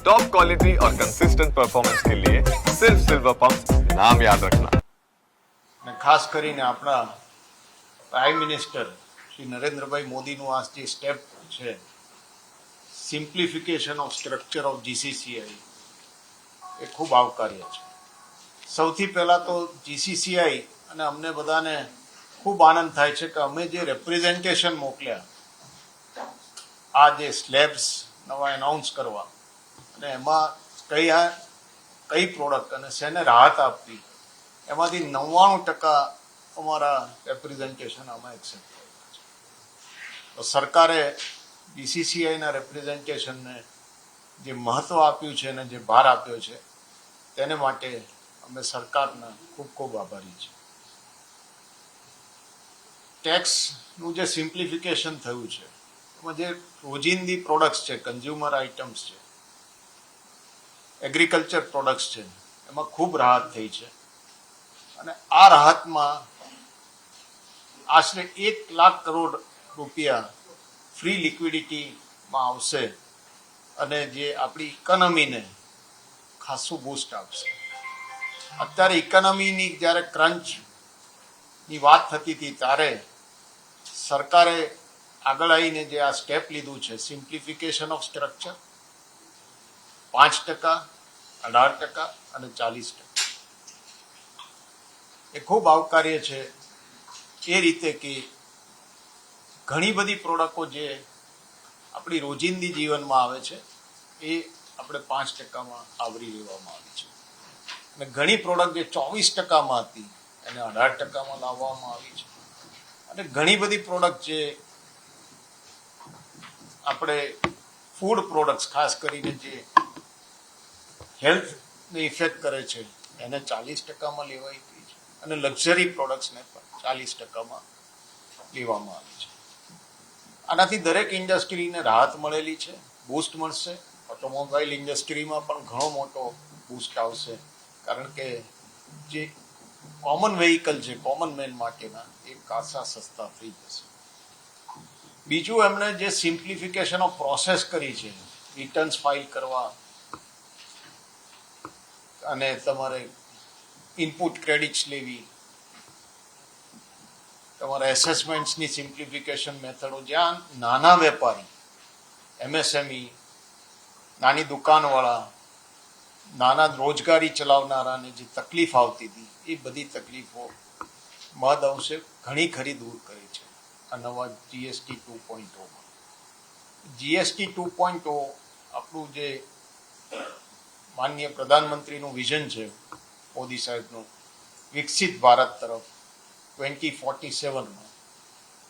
Top quality और consistent performance के लिए सिर्फ सिल्वर पंप नाम याद रखना અને ખાસ કરીને આપણા પ્રાઇમ મિનિસ્ટર શ્રી નરેન્દ્રભાઈ મોદીનું આ જે સ્ટેપ છે simplification of structure of GCCI એ ખૂબ આવકાર્ય છે સૌથી પહેલાં તો જીસીસીઆઈ અને અમને બધાને ખૂબ આનંદ થાય છે કે અમે જે રેપ્રેઝન્ટેશન મોકલ્યા આ જે સ્લેબ્સ નવા એનાઉન્સ કરવા અને એમાં આ, કઈ પ્રોડક્ટ અને શેને રાહત આપવી, એમાંથી નવ્વાણું ટકા અમારા રેપ્રેઝન્ટેશન આમાં એક્સેપ્ટ તો સરકારે બીસીસીઆઈના રેપ્રેઝન્ટેશનને જે મહત્વ આપ્યું છે અને જે ભાર આપ્યો છે, તેને માટે અમે સરકારના ખૂબ ખૂબ આભારી છીએ. ટેક્સનું જે સિમ્પ્લિફિકેશન થયું છે, એમાં જે રોજિંદી પ્રોડક્ટ્સ છે કન્ઝ્યુમર આઇટમ્સ છે એગ્રીકલ્ચર પ્રોડક્ટ્સ છે. એમાં ખૂબ રાહત થઈ છે. અને આ રાહતમાં આશરે એક લાખ કરોડ રૂપિયા ફ્રી લિક્વિડિટીમાં આવશે અને જે આપણી ઇકોનોમીને ખાસું બૂસ્ટ આપશે. અત્યારે ઇકોનોમીની જ્યારે ક્રંચની વાત થતી હતી ત્યારે સરકારે આગળ આવીને જે આ સ્ટેપ લીધું છે સિમ્પ્લિફિકેશન ઓફ સ્ટ્રક્ચર પાંચ ટકા, અઢાર ટકા અને ચાલીસ ટકા. એ ખૂબ આવકાર્ય છે એ રીતે કે ઘણી બધી પ્રોડક્ટો જે આપણી રોજિંદી જીવનમાં આવે છે, એ આપણે પાંચ ટકામાં આવરી લેવામાં આવી છે. અને ઘણી પ્રોડક્ટ જે ચોવીસ ટકામાં હતી, એને અઢાર ટકામાં લાવવામાં આવી છે. અને ઘણી બધી પ્રોડક્ટ જે આપણે ફૂડ પ્રોડક્ટ્સ, ખાસ કરીને જે હેલ્થને ઇફેક્ટ કરે છે. એને ચાલીસ ટકામાં ગઈ છે. અને લક્ઝરી પ્રોડક્ટ્સને પણ ચાલીસ ટકામાં લેવામાં આવી છે. આનાથી દરેક ઇન્ડસ્ટ્રીને રાહત મળેલી છે, બૂસ્ટ મળશે. ઓટોમોબાઈલ ઇન્ડસ્ટ્રીમાં પણ ઘણો મોટો બૂસ્ટ આવશે. કારણ કે જે કોમન વેહિકલ છે, કોમન મેન માટેના એ કાસા સસ્તા થઈ જશે. બીજું એમણે જે સિમ્પ્લિફિકેશન ઓફ પ્રોસેસ કરી છે, રિટર્ન્સ ફાઇલ કરવા અને તમારે ઇનપુટ ક્રેડિટ્સ લેવી. તમારા એસેસમેન્ટ્સની સિમ્પ્લિફિકેશન મેથડો જ્યાં નાના વેપારી એમએસએમઈ નાની દુકાનવાળા, નાના રોજગારી ચલાવનારાને જે તકલીફ આવતી હતી, એ બધી તકલીફો મદ અંશે ઘણી ખરી દૂર કરી છે. આ નવા જીએસટી ટુ પોઈન્ટ ઓમાં જીએસટી ટુ પોઈન્ટ ઓ આપણું જે માનનીય પ્રધાનમંત્રીનું વિઝન છે, મોદી સાહેબનું, વિકસિત ભારત તરફ ટ્વેન્ટી ફોર્ટી સેવનમાં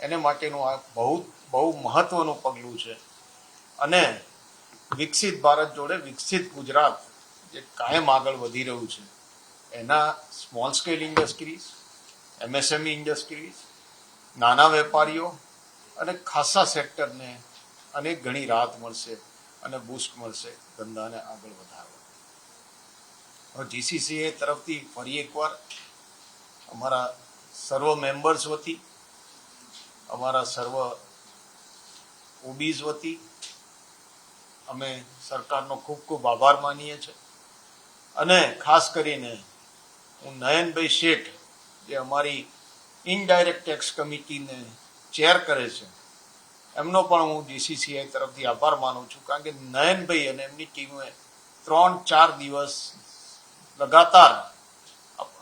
એને માટેનું આ બહુ બહુ મહત્વનું પગલું છે. અને વિકસિત ભારત જોડે વિકસિત ગુજરાત જે કાયમ આગળ વધી રહ્યું છે, એના small scale industries MSME industries નાના વેપારીઓ અને ખાસા સેક્ટરને અનેક ઘણી રાહત મળશે અને બૂસ્ટ મળશે ધંધાને આગળ વધારવા. જીસીસીએ તરફથી ફરી એકવાર અમારા સર્વ મેમ્બર્સ વતી, અમારા સર્વ ઓબીઝ વતી, અમે સરકારનો ખૂબ ખૂબ આભાર માનીએ છીએ. અને ખાસ કરીને હું નયનભાઈ શેઠ, જે અમારી ઇનડાયરેક્ટ ટેક્સ કમિટીને ચેર કરે છે, એમનો પણ હું જીસીસીઆઈ તરફથી આભાર માનું છું. કારણ કે નયનભાઈ અને એમની ટીમે ત્રણ ચાર દિવસ લગાતાર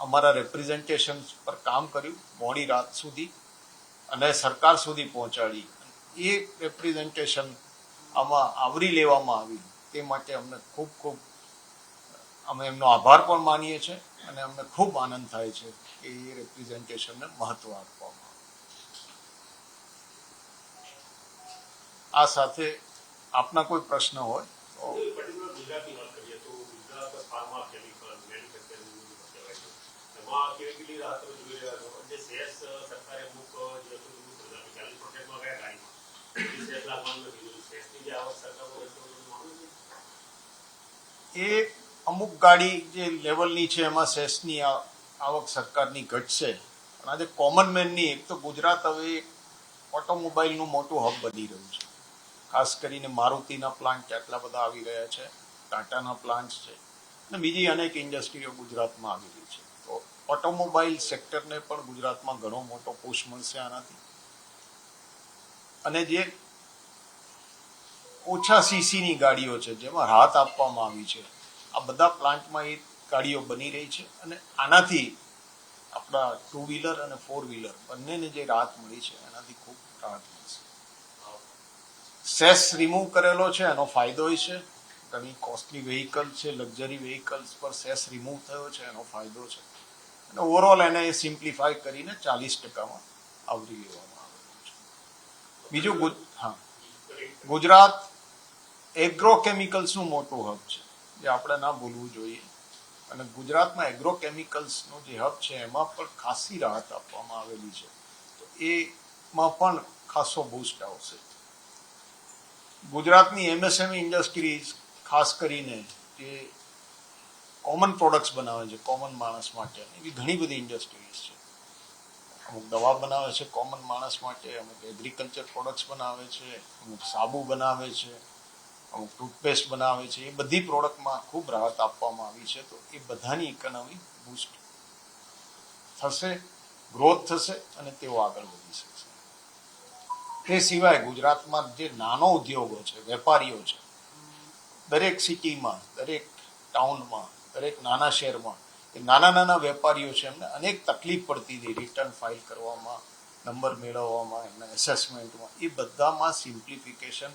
અમારા રેપ્રેઝન્ટેશન પર કામ કર્યું, મોડી રાત સુધી અને સરકાર સુધી પહોંચાડી. એ રેપ્રેઝન્ટેશન આમાં આવરી લેવામાં આવી. તે માટે અમને ખૂબ ખૂબ, અમે એમનો આભાર પણ માનીએ છીએ અને અમને ખૂબ આનંદ થાય છે કે એ રેપ્રેઝન્ટેશનને મહત્વ આપવામાં આ સાથે આપના કોઈ પ્રશ્ન હોય તો પર્ટિક્યુલર ગુજરાતની વાત કરીએ તો ગુજરાત ફાર્મા કેમિકલ મેન્યુફેક્ચરિંગ કહેવાય છે કેટલી એ અમુક ગાડી જે લેવલની છે, એમાં સેસની આવક સરકારની ઘટશે. પણ આજે કોમન મેનની એક તો ગુજરાત હવે ઓટોમોબાઈલનું મોટું હબ બની રહ્યું છે. ખાસ કરીને મારુતિના પ્લાન્ટ આટલા બધા આવી રહ્યા છે. ટાટાના પ્લાન્ટ છે. અને બીજી અનેક ઇન્ડસ્ટ્રીઓ ગુજરાતમાં આવી રહી છે. ઓટોમોબાઈલ સેક્ટરને પણ ગુજરાતમાં ઘણો મોટો પુશ મળશે આનાથી. અને જે ઓછા સીસીની ગાડીઓ છે, જેમાં રાહત આપવામાં આવી છે, આ બધા પ્લાન્ટમાં એ ગાડીઓ બની રહી છે અને આનાથી આપણા ટુ વ્હીલર અને ફોર વ્હીલર બંનેને જે રાહત મળી છે, એનાથી ખૂબ રાહત મળશે. સેસ રિમૂવ કરેલો છે, એનો ફાયદો છે. ઘણી કોસ્ટલી વેહિકલ છે લક્ઝરી વેહિકલ્સ પર સેસ રિમૂવ થયો છે, એનો ફાયદો છે. અને ઓવરઓલ એને એ સિમ્પ્લિફાય કરીને ચાલીસ ટકામાં આવરી લેવામાં આવે છે. બીજું હા. ગુજરાત એગ્રોકેમિકલ્સનું મોટું હબ છે, જે આપણે ના ભૂલવું જોઈએ. અને ગુજરાતમાં એગ્રોકેમિકલ્સનું જે હબ છે, એમાં પણ ખાસી રાહત આપવામાં આવેલી છે. તો એમાં પણ ખાસો બૂસ્ટ આવશે. ગુજરાતની એમએસએમઈ ઇન્ડસ્ટ્રીઝ ખાસ કરીને જે કોમન પ્રોડક્ટ્સ બનાવે છે કોમન માણસ માટે. એવી ઘણી બધી ઇન્ડસ્ટ્રીઝ છે. અમુક દવા બનાવે છે કોમન માણસ માટે. અમુક એગ્રીકલ્ચર પ્રોડક્ટ્સ બનાવે છે, અમુક સાબુ બનાવે છે, અમુક ટૂથપેસ્ટ બનાવે છે. એ બધી પ્રોડક્ટમાં ખૂબ રાહત આપવામાં આવી છે. તો એ બધાની ઇકોનોમી બૂસ્ટ થશે ગ્રોથ થશે અને તેઓ આગળ વધી શકશે. તે સિવાય ગુજરાતમાં જે નાનો ઉદ્યોગો છે, વેપારીઓ છે, દરેક સિટીમાં દરેક ટાઉનમાં દરેક નાના શહેરમાં. એ નાના નાના વેપારીઓ છે, એમને અનેક તકલીફ પડતી હતી રિટર્ન ફાઇલ કરવામાં નંબર મેળવવામાં, એમના એસેસમેન્ટમાં એ બધામાં સિમ્પ્લિફિકેશન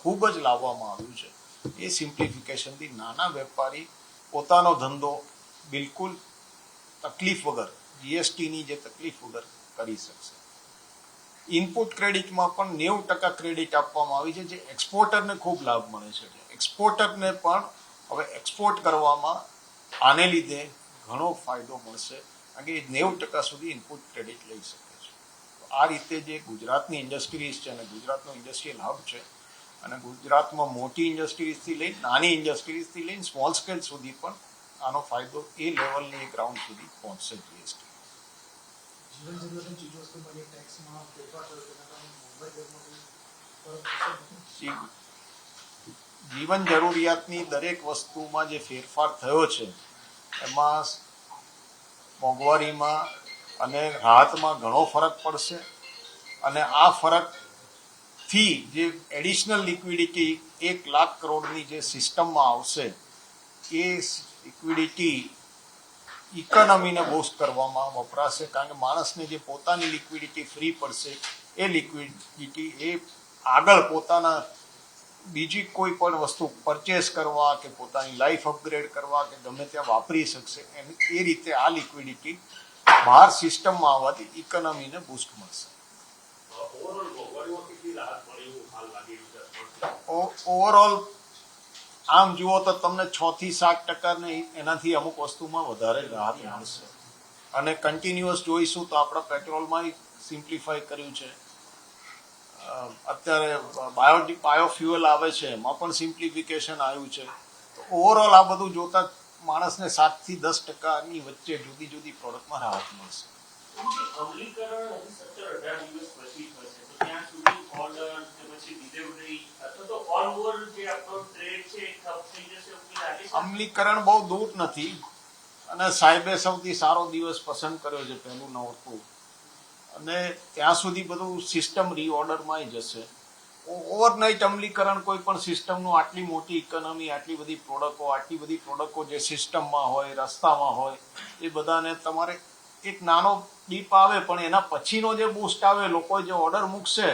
ખૂબ જ લાવવામાં આવ્યું છે. એ સિમ્પ્લિફિકેશનથી નાના વેપારી પોતાનો ધંધો બિલકુલ તકલીફ વગર જીએસટીની જે તકલીફ વગર કરી શકશે. ઇનપુટ ક્રેડિટમાં પણ નેવું ટકા ક્રેડિટ આપવામાં આવી છે, જે એક્સપોર્ટરને ખૂબ લાભ મળે છે. એક્સપોર્ટરને પણ હવે એક્સપોર્ટ કરવામાં આને લીધે ઘણો ફાયદો મળશે કારણ કે નેવું ટકા સુધી ઇનપુટ ક્રેડિટ લઈ શકે છે. આ રીતે જે ગુજરાતની ઇન્ડસ્ટ્રીઝ છે અને ગુજરાતનો ઇન્ડસ્ટ્રીયલ હબ છે અને ગુજરાતમાં મોટી ઇન્ડસ્ટ્રીઝથી લઈ નાની ઇન્ડસ્ટ્રીઝથી લઈને સ્મોલ સ્કેલ સુધી પણ આનો ફાયદો એ લેવલની ગ્રાઉન્ડ સુધી પહોંચશે જીએસટી જીવન જીવન જરૂરિયાતની દરેક વસ્તુમાં જે ફેરફાર થયો છે, એમાં મોંઘવારીમાં અને રાહતમાં ઘણો ફરક પડશે અને આ ફરકથી જે એડિશનલ લિક્વિડિટી એક લાખ કરોડની જે સિસ્ટમમાં આવશે, એ લિક્વિડિટી ઇકોનોમીને બૂસ્ટ કરવામાં વપરાશે કારણ કે માણસને જે પોતાની લિક્વિડિટી ફ્રી પડશે, એ લિક્વિડિટી એ આગળ પોતાના બીજી કોઈ પણ વસ્તુ પરચેસ કરવા કે પોતાની લાઈફ અપગ્રેડ કરવા કે ગમે ત્યાં વાપરી શકશે એની એ રીતે આ લિક્વિડિટી બહાર સિસ્ટમમાં આવવાથી ઇકોનોમીને બૂસ્ટ મળશે. ઓવરઓલ આમ જુઓ તો તમને છ થી સાત ટકા ને એનાથી અમુક વસ્તુમાં વધારે રાહત મળશે. અને કન્ટિન્યુઅસ જોઈશું તો આપણા પેટ્રોલમાં સિમ્પ્લિફાઈ કર્યું છે. અત્યારે બાયોટિક બાયોફ્યુઅલ આવે છે એમાં પણ સિમ્પ્લિફિકેશન આવ્યું છે. તો ઓવરઓલ આ બધું જોતા માણસને સાતથી દસ ટકાની વચ્ચે જુદી જુદી પ્રોડક્ટમાં રાહત મળશે. અમલીકરણ બહુ દૂર નથી. અને સાહેબે સૌથી સારો દિવસ પસંદ કર્યો છે પહેલું નોરતું અને ત્યાં સુધી બધું સિસ્ટમ રીઓર્ડરમાં જશે. ઓવરનાઇટ અમલીકરણ કોઈ પણ સિસ્ટમનું આટલી મોટી ઇકોનોમી આટલી બધી પ્રોડક્ટો આટલી બધી પ્રોડક્ટો જે સિસ્ટમમાં હોય, રસ્તામાં હોય, એ બધાને તમારે એક નાનો ડીપ આવે, પણ એના પછીનો જે બૂસ્ટ આવે લોકો જે ઓર્ડર મૂકશે,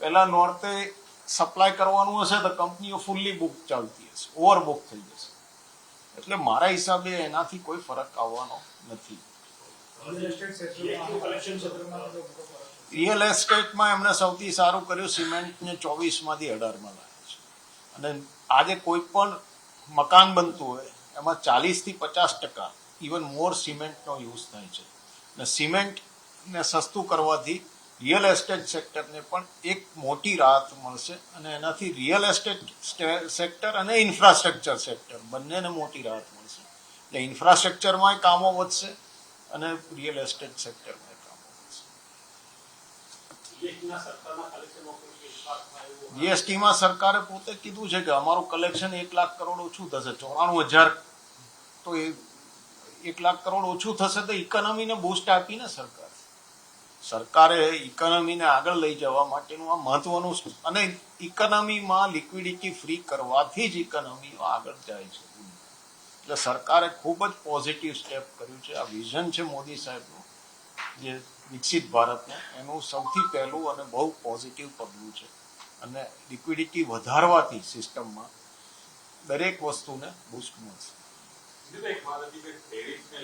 પહેલા નોર્તે સપ્લાય કરવાનું હશે, તો કંપનીઓ ફૂલ્લી બુક ચાલતી હશે ઓવર બુક થઈ જશે. એટલે મારા હિસાબે એનાથી કોઈ ફરક આવવાનો નથી. રિયલ એસ્ટેટમાં એમણે સૌથી સારું કર્યું સિમેન્ટને ચોવીસમાંથી અઢારમાં લાવ્યા છે. અને આજે કોઈ પણ મકાન બનતું હોય એમાં ચાલીસથી પચાસ ટકા ઇવન મોર સિમેન્ટનો યુઝ થાય છે. અને સિમેન્ટને સસ્તું કરવાથી રિયલ એસ્ટેટ સેક્ટરને પણ એક મોટી રાહત મળશે અને એનાથી રિયલ એસ્ટેટ સેક્ટર અને ઇન્ફ્રાસ્ટ્રક્ચર સેક્ટર બંનેને મોટી રાહત મળશે. એટલે ઇન્ફ્રાસ્ટ્રક્ચરમાં કામો વધશે અને રિયલ એસ્ટેટ સેક્ટરમાં કામો જીએસટીમાં સરકારે પોતે કીધું છે કે અમારું કલેક્શન એક લાખ કરોડ ઓછું થશે. ચોરાણું હજાર તો એ એક લાખ કરોડ ઓછું થશે તો ઇકોનોમીને બૂસ્ટ આપીને સરકાર. સરકારે ઇકોનોમીને આગળ લઈ જવા માટેનું આ મહત્વનું અને ઇકોનોમીમાં લિક્વિડિટી ફ્રી કરવાથી જ ઇકોનોમી આગળ જાય છે. એટલે સરકારે ખૂબ જ પોઝિટિવ સ્ટેપ કર્યું છે. આ વિઝન છે મોદી સાહેબનું જે વિકસિત ભારતનું એનું સૌથી પહેલું અને બહુ પોઝિટિવ પગલું છે. અને લિક્વિડિટી વધારવાથી સિસ્ટમમાં દરેક વસ્તુને બુસ્ટ મળશે. બીજું એક વાત હતી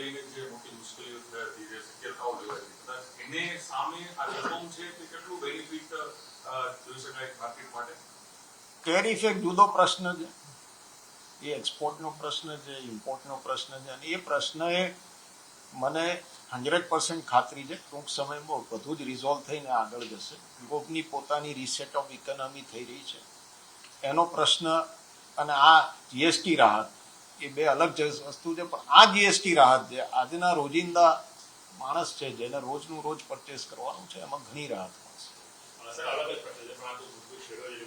લઈને જે મોટી મુશ્કેલીઓ થઈ હતી, જે શક્યતાઓ લેવાઈ હતી, કદાચ એને સામે આ રકમ છે તે કેટલું બેનિફિટ જોઈ શકાય માર્કેટ માટે? ટેરિફ એક જુદો પ્રશ્ન છે. એ એક્સપોર્ટનો પ્રશ્ન છે, ઇમ્પોર્ટનો પ્રશ્ન છે અને એ પ્રશ્ન એ મને હંડ્રેડ પર્સન્ટ ખાતરી છે ટૂંક સમયમાં બધું જ રિઝોલ્વ થઈને આગળ જશે. યુરોપની પોતાની રીસેટ ઓફ ઇકોનોમી થઈ રહી છે. એનો પ્રશ્ન અને આ જીએસટી રાહત, એ બે અલગ જ વસ્તુ છે, પણ આ જીએસટી રાહત છે આજના રોજિંદા માણસ છે, જેને રોજનું રોજ પરચેસ કરવાનું છે, એમાં ઘણી રાહત મળશે અ, સર અલગ જ પ્રશ્ન છે પણ આ તો મૂળભૂત છેડો છે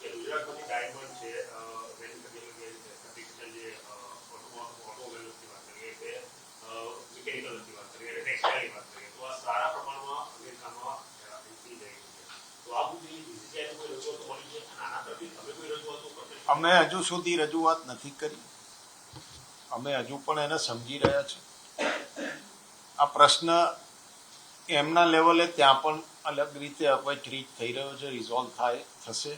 કે ગુજરાતમાંથી ડાયમંડ છે મેન્યુફેક્ચરિંગ સર્ટિફિકેશન જે ઓટોમોબાઈલની વાત કરીએ કે મિકેનિકલની વાત કરીએ અને ટેક્સટાઇલની વાત કરીએ તો આ સારા પ્રમાણમાં અમેરિકામાં થઈ છે તો આ બધી બીસીસીઆઈની કોઈ રજૂઆતો મળી છે અને આના પ્રત્યે તમે કોઈ રજૂઆતો અમે હજુ સુધી રજૂઆત નથી કરી. અમે હજુ પણ એને સમજી રહ્યા છીએ. આ પ્રશ્ન એમના લેવલે ત્યાં પણ અલગ રીતે ટ્રીટ થઈ રહ્યો છે રિઝોલ્વ થાય, થશે.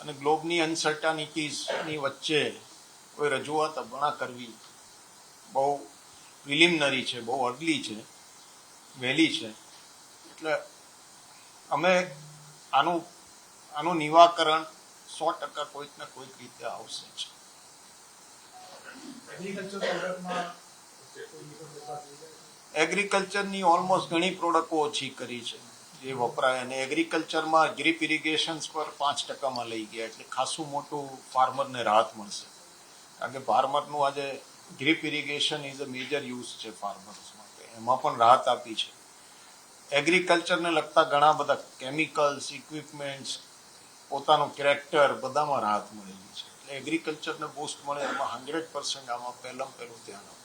અને ગ્લોબની અનસર્ટાનિટીઝની વચ્ચે કોઈ રજૂઆત હમણાં કરવી બહુ પ્રિલિમિનરી છે બહુ અર્લી છે વહેલી છે એટલે અમે આનું આનું નિવાકરણ સો ટકા કોઈક ને કોઈક રીતે આવશે જ? એગ્રીકલ્ચરની ઓલમોસ્ટ ઘણી પ્રોડક્ટો ઓછી કરી છે જે વપરાય અને એગ્રીકલ્ચરમાં ગ્રીપ ઇરિગેશન્સ પર પાંચ ટકામાં લઈ ગયા એટલે ખાસું મોટું ફાર્મરને રાહત મળશે કારણ કે ફાર્મરનું આજે drip irrigation is a major use છે ફાર્મર્સ માટે. એમાં પણ રાહત આપી છે. એગ્રીકલ્ચરને લગતા ઘણા બધા કેમિકલ્સ, ઇક્વિપમેન્ટ્સ, પોતાનું કેરેક્ટર બધામાં રાહત મળેલી છે. એટલે એગ્રીકલ્ચરને બૂસ્ટ મળે એમાં હંડ્રેડ પર્સન્ટ આમાં પહેલાં પહેલું ધ્યાન આપવું.